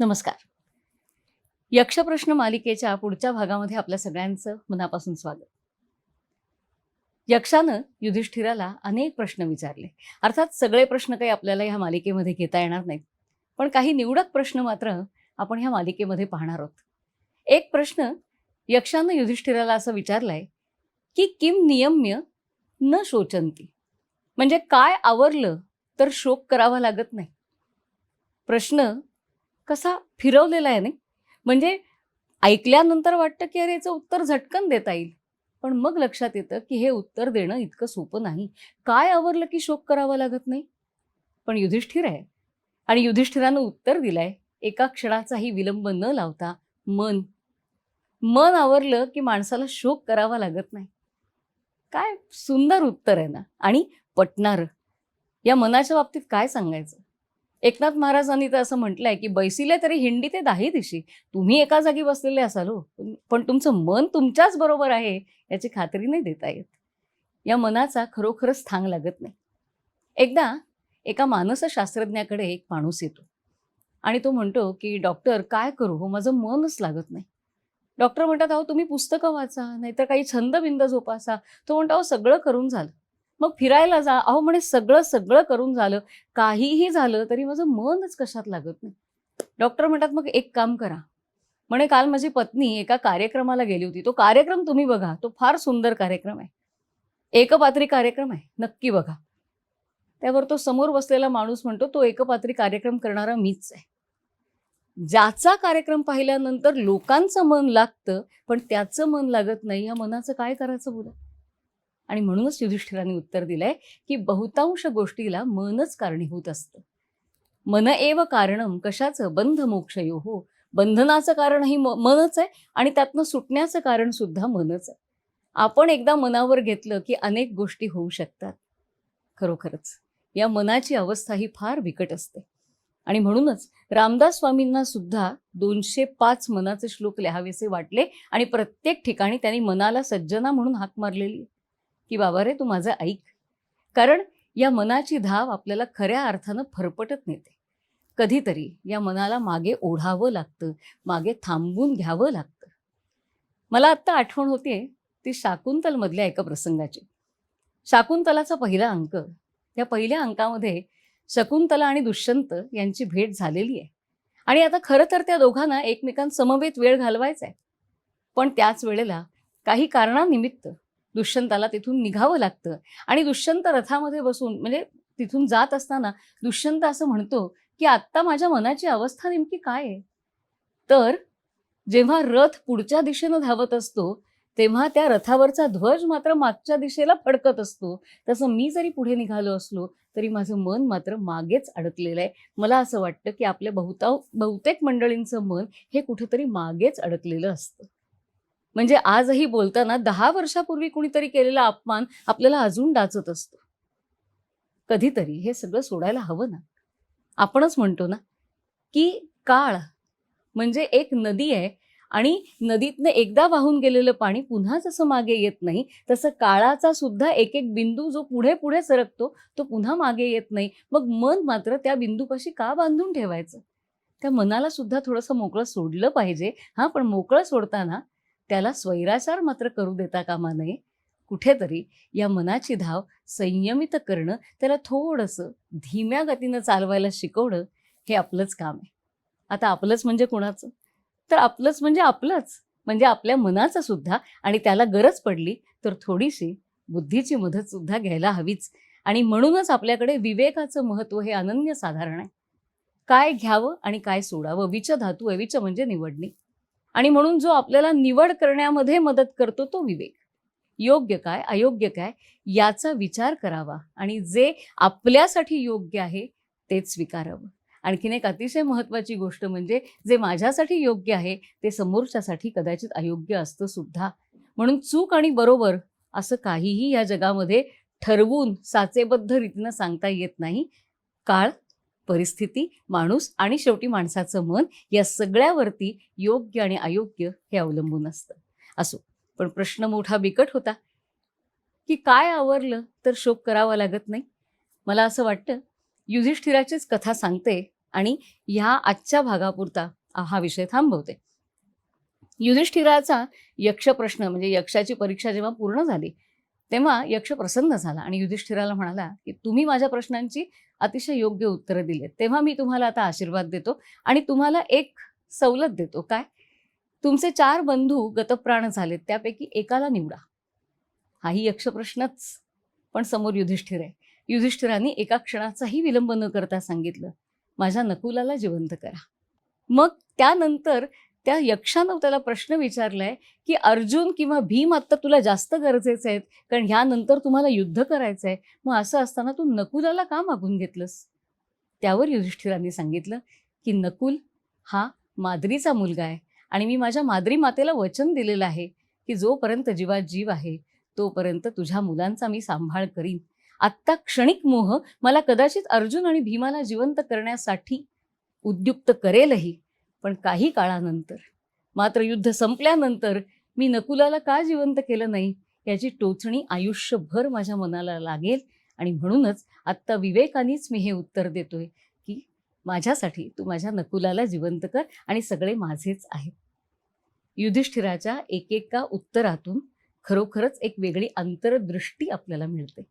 नमस्कार. यक्षप्रश्न मालिकेच्या पुढच्या भागामध्ये आपल्या सगळ्यांचं मनापासून स्वागत. यक्षानं युधिष्ठिराला अनेक प्रश्न विचारले. अर्थात सगळे प्रश्न काही आपल्याला ह्या मालिकेमध्ये घेता येणार नाहीत. पण काही निवडक प्रश्न मात्र आपण ह्या मालिकेमध्ये पाहणार आहोत. एक प्रश्न यक्षानं युधिष्ठिराला असं विचारलाय की किम नियम्य न शोचंती? म्हणजे काय आवरलं तर शोक करावा लागत नाही? प्रश्न कसा फिरवलेला आहे नाही? म्हणजे ऐकल्यानंतर वाटतं की अरे याचं उत्तर झटकन देता येईल. पण मग लक्षात येतं की हे उत्तर देणं इतकं सोपं नाही. काय आवरलं की शोक करावा लागत नाही? पण युधिष्ठिर आहे. आणि युधिष्ठिरानं उत्तर दिलंय एका क्षणाचाही विलंब न लावता मन. मन आवरलं की माणसाला शोक करावा लागत नाही. काय सुंदर उत्तर आहे ना. आणि पटणारं. या मनाच्या बाबतीत काय सांगायचं? एकनाथ महाराजांनी तर असं म्हटलंय की बैसिले तरी हिंडी ते दाही दिशी. तुम्ही एका जागी बसलेले असाल हो. पण- पण तुमचं मन तुमच्याच बरोबर आहे याची खात्री नाही देता येत. या मनाचा खरोखरच थांग लागत नाही. एकदा एका मानसशास्त्रज्ञाकडे एक माणूस येतो. आणि तो म्हणतो की डॉक्टर काय करू हो? माझं मनच लागत नाही. डॉक्टर म्हणतात अहो तुम्ही पुस्तकं वाचा नाहीतर काही छंदबिंद जोपासा. तो म्हणतो अहो सगळं करून झालं. मग फिरायला जा. अहो म्हणे सगळं सगळं करून झालं. काहीही झालं तरी माझं मनच कशात लागत नाही. डॉक्टर म्हणतात मग एक काम करा. म्हणे काल माझी पत्नी एका कार्यक्रमाला गेली होती. तो कार्यक्रम तुम्ही बघा. तो फार सुंदर कार्यक्रम आहे. एकपात्री कार्यक्रम आहे. नक्की बघा. त्यावर तो समोर बसलेला माणूस म्हणतो तो एकपात्री कार्यक्रम करणारा मीच आहे. ज्याचा कार्यक्रम पाहिल्यानंतर लोकांचं मन लागतं पण त्याचं मन लागत नाही. या मनाचं काय करायचं बोला? आणि म्हणूनच युधिष्ठिराने उत्तर दिलंय की बहुतांश गोष्टीला मनच कारणीभूत असतं. मन एव कारणम कशाचं? बंध मोक्षयो. हो बंधनाचं कारणही म- मनच आहे आणि त्यातनं सुटण्याचं कारण सुद्धा मनच आहे. आपण एकदा मनावर घेतलं की अनेक गोष्टी होऊ शकतात. खरोखरच. या मनाची अवस्था ही फार बिकट असते. आणि म्हणूनच रामदास स्वामींना सुद्धा दोनशे पाच मनाचे श्लोक लिहावेसे वाटले आणि प्रत्येक ठिकाणी त्यांनी मनाला सज्जना म्हणून हाक मारलेली आहे. की बाबा रे तू माझं ऐक. कारण या मनाची धाव आपल्याला खऱ्या अर्थानं फरफटत नेते. कधीतरी या मनाला मागे ओढावं लागतं मागे थांबवून घ्यावं लागतं. मला आत्ता आठवण होते ती शाकुंतलमधल्या एका प्रसंगाची. शाकुंतलाचा पहिला अंक या पहिल्या अंकामध्ये शकुंतला आणि दुष्यंत यांची भेट झालेली आहे. आणि आता खरं तर त्या दोघांना एकमेकांसमवेत वेळ घालवायचा आहे. पण त्याच वेळेला काही कारणानिमित्त दुष्यंताला तिथून निघावं लागतं. आणि दुष्यंत रथामध्ये बसून म्हणजे तिथून जात असताना दुष्यंत असं म्हणतो की आत्ता माझ्या मनाची अवस्था नेमकी काय आहे? तर जेव्हा रथ पुढच्या दिशेनं धावत असतो तेव्हा त्या रथावरचा ध्वज मात्र मागच्या दिशेला फडकत असतो. तसं मी जरी पुढे निघालो असलो तरी माझं मन मात्र मागेच अडकलेलं आहे. मला असं वाटतं की आपल्या बहुता बहुतेक मंडळींचं मन हे कुठेतरी मागेच अडकलेलं असतं. म्हणजे आजही बोलताना दहा वर्षापूर्वी कुणीतरी केलेला अपमान आपल्याला अजून डाचत असतो. कधीतरी हे सगळं सोडायला हवं ना. आपणच म्हणतो ना की काळ म्हणजे एक नदी आहे आणि नदीतनं एकदा वाहून गेलेलं पाणी पुन्हा जसं मागे येत नाही तसं काळाचा सुद्धा एक एक बिंदू जो पुढे पुढे सरकतो तो पुन्हा मागे येत नाही. मग मन मात्र त्या बिंदूपाशी का बांधून ठेवायचं? त्या मनाला सुद्धा थोडंसं मोकळं सोडलं पाहिजे. हां पण मोकळं सोडताना त्याला स्वैराचार मात्र करू देता कामा नये. कुठेतरी या मनाची धाव संयमित करणं त्याला थोडंसं धीम्या गतीनं चालवायला शिकवणं हे आपलंच काम आहे. आता आपलंच म्हणजे कोणाचं? तर आपलंच म्हणजे आपलंच म्हणजे आपल्या मनाचं सुद्धा. आणि त्याला गरज पडली तर थोडीशी बुद्धीची मदत सुद्धा घ्यायला हवीच. आणि म्हणूनच आपल्याकडे विवेकाचं महत्त्व हे अनन्यसाधारण आहे. काय घ्यावं आणि काय सोडावं? विच धातू आहे विच म्हणजे निवडणी. आणि म्हणून जो आपल्याला निवड करण्यामध्ये मदत करतो तो विवेक. योग्य काय अयोग्य काय याचा विचार करावा आणि जे आपल्यासाठी योग्य आहे तेच स्वीकारावं. आणखीन एक अतिशय महत्त्वाची गोष्ट म्हणजे जे माझ्यासाठी योग्य आहे ते समोरच्यासाठी कदाचित अयोग्य असतं सुद्धा. म्हणून चूक आणि बरोबर असं काहीही या जगामध्ये ठरवून साचेबद्ध रीतीनं सांगता येत नाही. काळ परिस्थिती माणूस आणि शेवटी माणसाचं मन या सगळ्यावरती योग्य आणि अयोग्य हे अवलंबून असतं. असो पण प्रश्न मोठा बिकट होता. की काय आवरलं तर शोक करावा लागत नाही? मला असं वाटतं युधिष्ठिराचीच कथा सांगते आणि ह्या आजच्या भागापुरता हा विषय थांबवते. युधिष्ठिराचा यक्ष प्रश्न म्हणजे यक्षाची परीक्षा जेव्हा पूर्ण झाली तेव्हा यक्ष प्रसन्न झाला आणि युधिष्ठिराला म्हणाला की तुम्ही माझ्या प्रश्नांची अतिशय योग्य उत्तरं दिली तेव्हा मी तुम्हाला आता आशीर्वाद देतो आणि तुम्हाला एक सवलत देतो. काय? तुमचे चार बंधू गतप्राण झालेत. त्यापैकी एकाला निवडा. हाही यक्ष प्रश्नच पण समोर युधिष्ठिर आहे. युधिष्ठिराने एका क्षणाचाही विलंब न करता सांगितलं माझ्या नकुलाला जिवंत करा. मग त्यानंतर त्या यक्षानं त्याला प्रश्न विचारलाय की अर्जुन किंवा भीम आत्ता तुला जास्त गरजेचे आहेत कारण ह्यानंतर तुम्हाला युद्ध करायचं आहे मग असं असताना तू नकुलाला का मागून घेतलंस? त्यावर युधिष्ठिरांनी सांगितलं की नकुल हा माद्रीचा मुलगा आहे आणि मी माझ्या माद्री मातेला वचन दिलेलं आहे की जोपर्यंत जीवात जीव आहे तोपर्यंत तुझ्या मुलांचा मी सांभाळ करीन. आत्ता क्षणिक मोह मला कदाचित अर्जुन आणि भीमाला जिवंत करण्यासाठी उद्युक्त करेलही. पण काही काळानंतर मात्र युद्ध संपल्यानंतर मी नकुलाला का जिवंत केलं नाही याची टोचणी आयुष्यभर माझ्या मनाला लागेल आणि म्हणूनच आत्ता विवेकानीच मी हे उत्तर देतोय की माझ्यासाठी तू माझ्या नकुलाला जिवंत कर आणि सगळे माझेच आहेत. युधिष्ठिराच्या एकेका उत्तरातून खरोखरच एक वेगळी अंतरदृष्टी आपल्याला मिळते.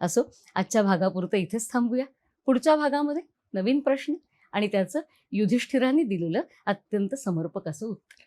असो आजच्या भागापुरतं इथेच थांबूया. पुढच्या भागामध्ये नवीन प्रश्न. आणि त्याचं युधिष्ठिराने दिलेलं अत्यंत समर्पक असं उत्तर.